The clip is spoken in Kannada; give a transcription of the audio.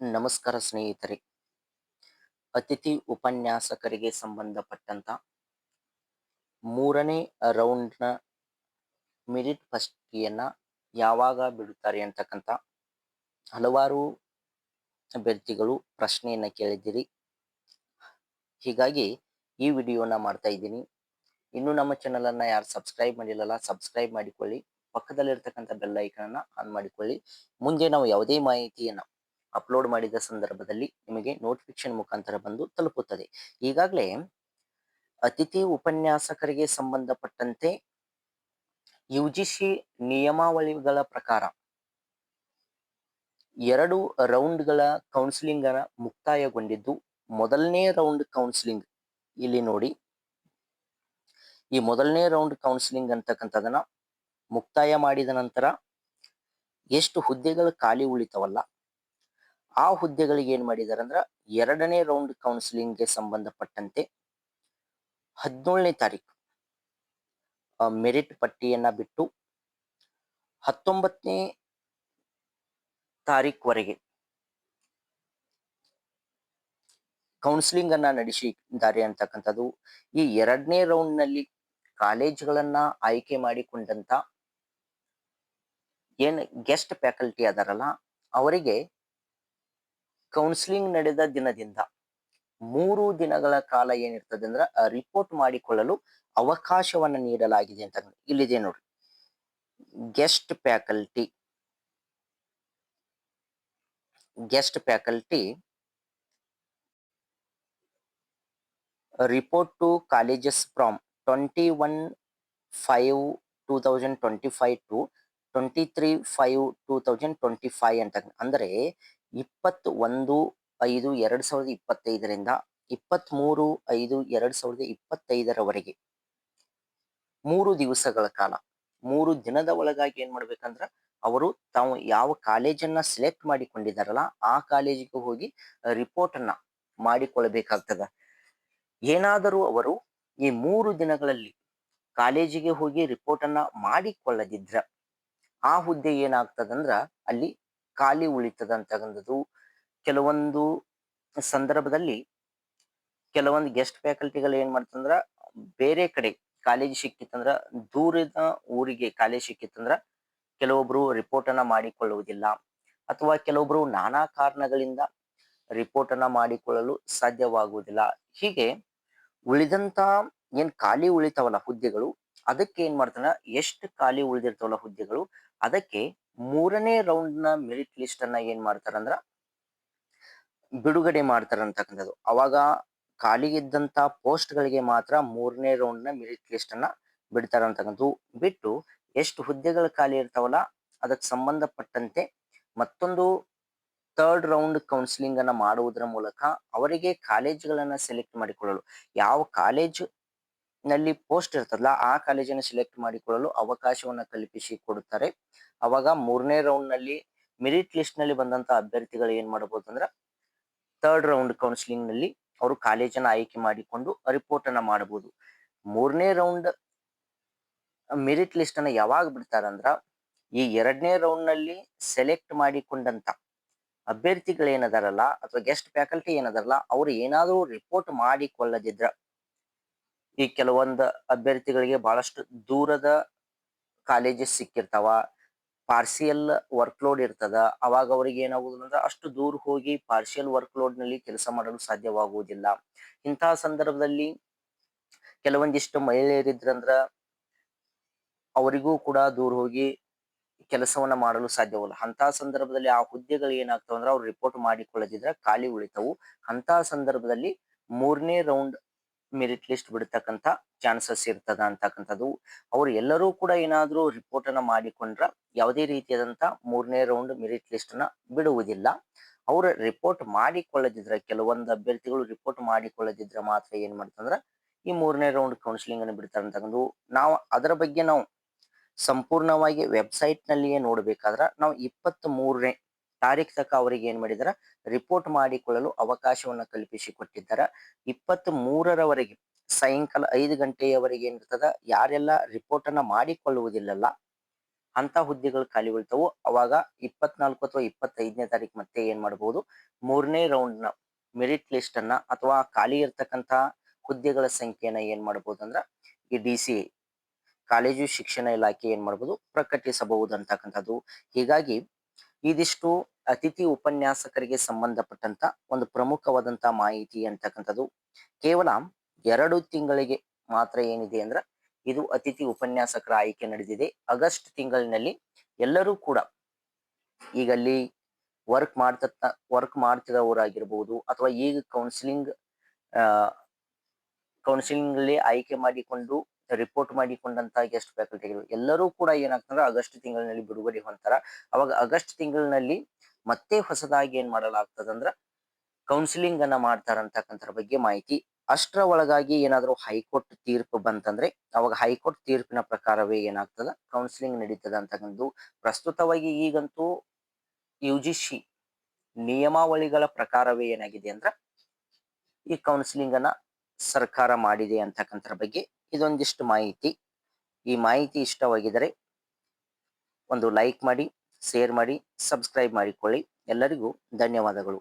ನಮಸ್ಕಾರ ಸ್ನೇಹಿತರೆ. ಅತಿಥಿ ಉಪನ್ಯಾಸಕರಿಗೆ ಸಂಬಂಧಪಟ್ಟಂತ ಮೂರನೇ ರೌಂಡ್ನ ಮಿರಿಟ್ ಫಸ್ಟಿಯನ್ನ ಯಾವಾಗ ಬಿಡುತ್ತಾರೆ ಅಂತಕ್ಕಂಥ ಹಲವಾರು ಅಭ್ಯರ್ಥಿಗಳು ಪ್ರಶ್ನೆಯನ್ನ ಕೇಳಿದ್ದೀರಿ. ಹೀಗಾಗಿ ಈ ವಿಡಿಯೋನ ಮಾಡ್ತಾ ಇದ್ದೀನಿ. ಇನ್ನು ನಮ್ಮ ಚಾನಲ್ ಅನ್ನ ಯಾರು ಸಬ್ಸ್ಕ್ರೈಬ್ ಮಾಡಿಲ್ಲಲ್ಲ, ಸಬ್ಸ್ಕ್ರೈಬ್ ಮಾಡಿಕೊಳ್ಳಿ. ಪಕ್ಕದಲ್ಲಿರ್ತಕ್ಕಂಥ ಬೆಲ್ ಐಕನನ್ನು ಆನ್ ಮಾಡಿಕೊಳ್ಳಿ. ಮುಂದೆ ನಾವು ಯಾವುದೇ ಮಾಹಿತಿಯನ್ನ ಅಪ್ಲೋಡ್ ಮಾಡಿದ ಸಂದರ್ಭದಲ್ಲಿ ನಿಮಗೆ ನೋಟಿಫಿಕೇಶನ್ ಮುಖಾಂತರ ಬಂದು ತಲುಪುತ್ತದೆ. ಈಗಾಗಲೇ ಅತಿಥಿ ಉಪನ್ಯಾಸಕರಿಗೆ ಸಂಬಂಧಪಟ್ಟಂತೆ ಯು ನಿಯಮಾವಳಿಗಳ ಪ್ರಕಾರ ಎರಡು ರೌಂಡ್ಗಳ ಕೌನ್ಸಿಲಿಂಗ್ ಮುಕ್ತಾಯಗೊಂಡಿದ್ದು, ಮೊದಲನೇ ರೌಂಡ್ ಕೌನ್ಸಿಲಿಂಗ್ ಇಲ್ಲಿ ನೋಡಿ. ಈ ಮೊದಲನೇ ರೌಂಡ್ ಕೌನ್ಸಿಲಿಂಗ್ ಅಂತಕ್ಕಂಥದನ್ನ ಮುಕ್ತಾಯ ಮಾಡಿದ ನಂತರ ಎಷ್ಟು ಹುದ್ದೆಗಳು ಖಾಲಿ ಉಳಿತವಲ್ಲ ಆ ಹುದ್ದೆಗಳಿಗೆ ಏನ್ ಮಾಡಿದಾರೆ ಅಂದ್ರ ಎರಡನೇ ರೌಂಡ್ ಕೌನ್ಸಿಲಿಂಗ್ಗೆ ಸಂಬಂಧಪಟ್ಟಂತೆ ಹದಿನೇಳನೇ ತಾರೀಕು ಮೆರಿಟ್ ಪಟ್ಟಿಯನ್ನ ಬಿಟ್ಟು ಹತ್ತೊಂಬತ್ತನೇ ತಾರೀಕುವರೆಗೆ ಕೌನ್ಸಿಲಿಂಗ್ ಅನ್ನ ನಡೆಸಿದ್ದಾರೆ ಅಂತಕ್ಕಂಥದ್ದು. ಈ ಎರಡನೇ ರೌಂಡ್ನಲ್ಲಿ ಕಾಲೇಜುಗಳನ್ನ ಆಯ್ಕೆ ಮಾಡಿಕೊಂಡಂತ ಏನ್ ಗೆಸ್ಟ್ ಫ್ಯಾಕಲ್ಟಿ ಅದಾರಲ್ಲ, ಅವರಿಗೆ ಕೌನ್ಸಿಲಿಂಗ್ ನಡೆದ ದಿನದಿಂದ ಮೂರು ದಿನಗಳ ಕಾಲ ಏನಿರ್ತದೆ ಅಂದ್ರೆ ರಿಪೋರ್ಟ್ ಮಾಡಿಕೊಳ್ಳಲು ಅವಕಾಶವನ್ನ ನೀಡಲಾಗಿದೆ ಅಂತ ಇಲ್ಲಿದೆ ನೋಡಿ guest faculty guest faculty report to colleges from twenty one five two thousand twenty five to twenty three five two thousand twenty five ಅಂತ ಅಂದ್ರೆ ಇಪ್ಪತ್ತ್ ಒಂದು ಐದು ಎರಡು ಸಾವಿರದ ಇಪ್ಪತ್ತೈದರಿಂದ ಇಪ್ಪತ್ತ್ಮೂರು ಐದು ಎರಡು ಸಾವಿರದ ಇಪ್ಪತ್ತೈದರವರೆಗೆ. ಮೂರು ದಿವಸಗಳ ಕಾಲ, ಮೂರು ದಿನದ ಒಳಗಾಗಿ ಏನ್ ಮಾಡ್ಬೇಕಂದ್ರ ಅವರು ತಾವು ಯಾವ ಕಾಲೇಜನ್ನ ಸೆಲೆಕ್ಟ್ ಮಾಡಿಕೊಂಡಿದಾರಲ್ಲ ಆ ಕಾಲೇಜಿಗೆ ಹೋಗಿ ರಿಪೋರ್ಟ್ ಅನ್ನ ಮಾಡಿಕೊಳ್ಬೇಕಾಗ್ತದ. ಏನಾದರೂ ಅವರು ಈ ಮೂರು ದಿನಗಳಲ್ಲಿ ಕಾಲೇಜಿಗೆ ಹೋಗಿ ರಿಪೋರ್ಟ್ ಅನ್ನ ಮಾಡಿಕೊಳ್ಳದಿದ್ರ, ಆ ಹುದ್ದೆ ಏನಾಗ್ತದಂದ್ರ ಅಲ್ಲಿ ಖಾಲಿ ಉಳಿತದ ಅಂತಕ್ಕಂಥದ್ದು ಕೆಲವೊಂದು ಸಂದರ್ಭದಲ್ಲಿ ಕೆಲವೊಂದು ಗೆಸ್ಟ್ ಫ್ಯಾಕಲ್ಟಿಗಳು ಏನ್ ಮಾಡ್ತಂದ್ರ ಬೇರೆ ಕಡೆ ಕಾಲೇಜ್ ಸಿಕ್ಕಿತ್ತಂದ್ರ ದೂರದ ಊರಿಗೆ ಕಾಲೇಜ್ ಸಿಕ್ಕಿತ್ತಂದ್ರ ಕೆಲವೊಬ್ರು ರಿಪೋರ್ಟ್ ಅನ್ನ ಮಾಡಿಕೊಳ್ಳುವುದಿಲ್ಲ. ಅಥವಾ ಕೆಲವೊಬ್ರು ನಾನಾ ಕಾರಣಗಳಿಂದ ರಿಪೋರ್ಟ್ ಅನ್ನ ಮಾಡಿಕೊಳ್ಳಲು ಸಾಧ್ಯವಾಗುವುದಿಲ್ಲ. ಹೀಗೆ ಉಳಿದಂತ ಏನ್ ಖಾಲಿ ಉಳಿತಾವಲ್ಲ ಹುದ್ದೆಗಳು, ಅದಕ್ಕೆ ಏನ್ ಮಾಡ್ತಾನ ಎಷ್ಟು ಖಾಲಿ ಉಳಿದಿರ್ತಾವಲ್ಲ ಹುದ್ದೆಗಳು ಅದಕ್ಕೆ ಮೂರನೇ ರೌಂಡ್ನ ಮೆರಿಟ್ ಲಿಸ್ಟ್ ಅನ್ನ ಏನ್ ಮಾಡ್ತಾರಂದ್ರ ಬಿಡುಗಡೆ ಮಾಡ್ತಾರಂತಕ್ಕಂಥದ್ದು. ಅವಾಗ ಖಾಲಿ ಇದ್ದಂತ ಪೋಸ್ಟ್ ಗಳಿಗೆ ಮಾತ್ರ ಮೂರನೇ ರೌಂಡ್ನ ಮೆರಿಟ್ ಲಿಸ್ಟ್ ಅನ್ನ ಬಿಡ್ತಾರಂತಕ್ಕಂಥದ್ದು. ಬಿಟ್ಟು ಎಷ್ಟು ಹುದ್ದೆಗಳು ಖಾಲಿ ಇರ್ತಾವಲ್ಲ ಅದಕ್ಕೆ ಸಂಬಂಧಪಟ್ಟಂತೆ ಮತ್ತೊಂದು ಥರ್ಡ್ ರೌಂಡ್ ಕೌನ್ಸಿಲಿಂಗ್ ಅನ್ನ ಮಾಡುವುದರ ಮೂಲಕ ಅವರಿಗೆ ಕಾಲೇಜ್ಗಳನ್ನ ಸೆಲೆಕ್ಟ್ ಮಾಡಿಕೊಳ್ಳಲು. ಯಾವ ಕಾಲೇಜ್ ನಲ್ಲಿ ಪೋಸ್ಟ್ ಇರ್ತದಲ್ಲ, ಆ ಕಾಲೇಜನ್ನು ಸೆಲೆಕ್ಟ್ ಮಾಡಿಕೊಳ್ಳಲು ಅವಕಾಶವನ್ನ ಕಲ್ಪಿಸಿ ಕೊಡುತ್ತಾರೆ. ಅವಾಗ ಮೂರನೇ ರೌಂಡ್ನಲ್ಲಿ ಮೆರಿಟ್ ಲಿಸ್ಟ್ನಲ್ಲಿ ಬಂದಂತ ಅಭ್ಯರ್ಥಿಗಳು ಏನ್ ಮಾಡಬಹುದು ಅಂದ್ರ ಥರ್ಡ್ ರೌಂಡ್ ಕೌನ್ಸಿಲಿಂಗ್ನಲ್ಲಿ ಅವರು ಕಾಲೇಜನ್ನ ಆಯ್ಕೆ ಮಾಡಿಕೊಂಡು ರಿಪೋರ್ಟ್ ಅನ್ನ ಮಾಡಬಹುದು ಮೂರನೇ ರೌಂಡ್ ಮೆರಿಟ್ ಲಿಸ್ಟ್ ಅನ್ನ ಯಾವಾಗ ಬಿಡ್ತಾರಂದ್ರ ಈ ಎರಡನೇ ರೌಂಡ್ನಲ್ಲಿ ಸೆಲೆಕ್ಟ್ ಮಾಡಿಕೊಂಡಂತ ಅಭ್ಯರ್ಥಿಗಳು ಏನದಾರಲ್ಲ ಅಥವಾ ಗೆಸ್ಟ್ ಫ್ಯಾಕಲ್ಟಿ ಏನದಾರಲ್ಲ, ಅವ್ರು ಏನಾದರೂ ರಿಪೋರ್ಟ್ ಮಾಡಿಕೊಳ್ಳದಿದ್ರ ಈ ಕೆಲವೊಂದು ಅಭ್ಯರ್ಥಿಗಳಿಗೆ ಬಹಳಷ್ಟು ದೂರದ ಕಾಲೇಜಸ್ ಸಿಕ್ಕಿರ್ತಾವ. ಪಾರ್ಸಿಯಲ್ ವರ್ಕ್ ಲೋಡ್ ಇರ್ತದ. ಅವಾಗ ಅವರಿಗೆ ಏನಾಗುವುದು ಅಂದ್ರೆ ಅಷ್ಟು ದೂರ ಹೋಗಿ ಪಾರ್ಸಿಯಲ್ ವರ್ಕ್ ಲೋಡ್ನಲ್ಲಿ ಕೆಲಸ ಮಾಡಲು ಸಾಧ್ಯವಾಗುವುದಿಲ್ಲ. ಇಂತಹ ಸಂದರ್ಭದಲ್ಲಿ ಕೆಲವೊಂದಿಷ್ಟು ಮಹಿಳೆಯರಿದ್ರಂದ್ರ ಅವರಿಗೂ ಕೂಡ ದೂರ ಹೋಗಿ ಕೆಲಸವನ್ನ ಮಾಡಲು ಸಾಧ್ಯವಿಲ್ಲ. ಅಂತ ಸಂದರ್ಭದಲ್ಲಿ ಆ ಹುದ್ದೆಗಳು ಏನಾಗ್ತಾವ ಅಂದ್ರೆ ಅವ್ರು ರಿಪೋರ್ಟ್ ಮಾಡಿಕೊಳ್ಳದಿದ್ರೆ ಖಾಲಿ ಉಳಿತಾವು. ಅಂತ ಸಂದರ್ಭದಲ್ಲಿ ಮೂರನೇ ರೌಂಡ್ ಮೆರಿಟ್ ಲಿಸ್ಟ್ ಬಿಡ್ತಕ್ಕಂತ ಚಾನ್ಸಸ್ ಇರ್ತದ ಅಂತಕ್ಕಂಥದ್ದು. ಅವ್ರು ಎಲ್ಲರೂ ಕೂಡ ಏನಾದ್ರೂ ರಿಪೋರ್ಟ್ ಅನ್ನ ಮಾಡಿಕೊಂಡ್ರ ಯಾವುದೇ ರೀತಿಯಾದಂತ ಮೂರನೇ ರೌಂಡ್ ಮೆರಿಟ್ ಲಿಸ್ಟ್ನ ಬಿಡುವುದಿಲ್ಲ. ಅವ್ರ ರಿಪೋರ್ಟ್ ಮಾಡಿಕೊಳ್ಳದಿದ್ರೆ, ಕೆಲವೊಂದು ಅಭ್ಯರ್ಥಿಗಳು ರಿಪೋರ್ಟ್ ಮಾಡಿಕೊಳ್ಳದಿದ್ರೆ ಮಾತ್ರ ಏನ್ ಮಾಡ್ತಂದ್ರ ಈ ಮೂರನೇ ರೌಂಡ್ ಕೌನ್ಸಿಲಿಂಗ್ ಅನ್ನು ಬಿಡ್ತಾರೆ ಅಂತಕ್ಕಂಥದ್ದು. ನಾವು ಅದರ ಬಗ್ಗೆ ನಾವು ಸಂಪೂರ್ಣವಾಗಿ ವೆಬ್ಸೈಟ್ ನಲ್ಲಿಯೇ ನೋಡ್ಬೇಕಾದ್ರ ನಾವು ಇಪ್ಪತ್ತ್ ಮೂರನೇ ತಾರೀಕ್ ತಕ ಅವರಿಗೆ ಏನ್ ಮಾಡಿದಾರ? ರಿಪೋರ್ಟ್ ಮಾಡಿಕೊಳ್ಳಲು ಅವಕಾಶವನ್ನ ಕಲ್ಪಿಸಿ ಕೊಟ್ಟಿದ್ದಾರ. ಇಪ್ಪತ್ತ್ ಮೂರರವರೆಗೆ ಸಾಯಂಕಾಲ ಐದು ಗಂಟೆಯವರೆಗೆ ಏನಿರ್ತದ? ಯಾರೆಲ್ಲ ರಿಪೋರ್ಟ್ ಅನ್ನ ಮಾಡಿಕೊಳ್ಳುವುದಿಲ್ಲಲ್ಲ ಅಂತ ಹುದ್ದೆಗಳು ಖಾಲಿ ಉಳಿತಾವು. ಅವಾಗ ಇಪ್ಪತ್ನಾಲ್ಕು ಅಥವಾ ಇಪ್ಪತ್ತೈದನೇ ತಾರೀಕು ಮತ್ತೆ ಏನ್ ಮಾಡಬಹುದು ಮೂರನೇ ರೌಂಡ್ನ ಮೆರಿಟ್ ಲಿಸ್ಟ್ ಅನ್ನ ಅಥವಾ ಖಾಲಿ ಇರ್ತಕ್ಕಂತ ಹುದ್ದೆಗಳ ಸಂಖ್ಯೆಯನ್ನ ಏನ್ ಮಾಡಬಹುದು ಅಂದ್ರ, ಈ ಡಿ ಸಿ ಕಾಲೇಜು ಶಿಕ್ಷಣ ಇಲಾಖೆ ಏನ್ ಮಾಡಬಹುದು ಪ್ರಕಟಿಸಬಹುದು ಅಂತಕ್ಕಂಥದ್ದು ಹೀಗಾಗಿ ಇದಿಷ್ಟು ಅತಿಥಿ ಉಪನ್ಯಾಸಕರಿಗೆ ಸಂಬಂಧಪಟ್ಟಂತ ಒಂದು ಪ್ರಮುಖವಾದಂತ ಮಾಹಿತಿ ಅಂತಕ್ಕಂಥದ್ದು. ಕೇವಲ ಎರಡು ತಿಂಗಳಿಗೆ ಮಾತ್ರ ಏನಿದೆ ಅಂದ್ರೆ, ಇದು ಅತಿಥಿ ಉಪನ್ಯಾಸಕರ ಆಯ್ಕೆ ನಡೆದಿದೆ. ಆಗಸ್ಟ್ ತಿಂಗಳಿನಲ್ಲಿ ಎಲ್ಲರೂ ಕೂಡ ಈಗ ಅಲ್ಲಿ ವರ್ಕ್ ಮಾಡ್ತ ವರ್ಕ್ ಮಾಡ್ತಿರೋರಾಗಿರ್ಬೋದು ಅಥವಾ ಈಗ ಕೌನ್ಸಿಲಿಂಗ್ ಕೌನ್ಸಿಲಿಂಗ್ ಅಲ್ಲಿ ಆಯ್ಕೆ ಮಾಡಿಕೊಂಡು ರಿಪೋರ್ಟ್ ಮಾಡಿಕೊಂಡಂತ ಗೆಸ್ಟ್ ಫ್ಯಾಕಲ್ಟಿಗಳು ಎಲ್ಲರೂ ಕೂಡ ಏನಾಗ್ತಂದ್ರೆ ಆಗಸ್ಟ್ ತಿಂಗಳಿನಲ್ಲಿ ಬಿಡುಗಡೆ ಹೊಂತಾರ ಅವಾಗ ಆಗಸ್ಟ್ ತಿಂಗಳಿನಲ್ಲಿ ಮತ್ತೆ ಹೊಸದಾಗಿ ಏನ್ ಮಾಡಲಾಗ್ತದಂದ್ರ ಕೌನ್ಸಿಲಿಂಗ್ ಅನ್ನ ಮಾಡ್ತಾರಂತಕ್ಕಂಥ ಬಗ್ಗೆ ಮಾಹಿತಿ. ಅಷ್ಟರ ಒಳಗಾಗಿ ಏನಾದರೂ ಹೈಕೋರ್ಟ್ ತೀರ್ಪು ಬಂತಂದ್ರೆ ಅವಾಗ ಹೈಕೋರ್ಟ್ ತೀರ್ಪಿನ ಪ್ರಕಾರವೇ ಏನಾಗ್ತದ? ಕೌನ್ಸಿಲಿಂಗ್ ನಡೀತದ ಅಂತಕ್ಕಂಥದ್ದು. ಪ್ರಸ್ತುತವಾಗಿ ಈಗಂತೂ ಯು ನಿಯಮಾವಳಿಗಳ ಪ್ರಕಾರವೇ ಏನಾಗಿದೆ ಅಂದ್ರ ಈ ಕೌನ್ಸಿಲಿಂಗ್ ಅನ್ನ ಸರ್ಕಾರ ಮಾಡಿದೆ ಅಂತಕ್ಕಂಥ ಬಗ್ಗೆ ಇದೊಂದಿಷ್ಟು ಮಾಹಿತಿ. ಈ ಮಾಹಿತಿ ಇಷ್ಟವಾಗಿದ್ದರೆ ಒಂದು ಲೈಕ್ ಮಾಡಿ ಶೇರ್ ಮಾಡಿ ಸಬ್ಸ್ಕ್ರೈಬ್ ಮಾಡಿಕೊಳ್ಳಿ. ಎಲ್ಲರಿಗೂ ಧನ್ಯವಾದಗಳು.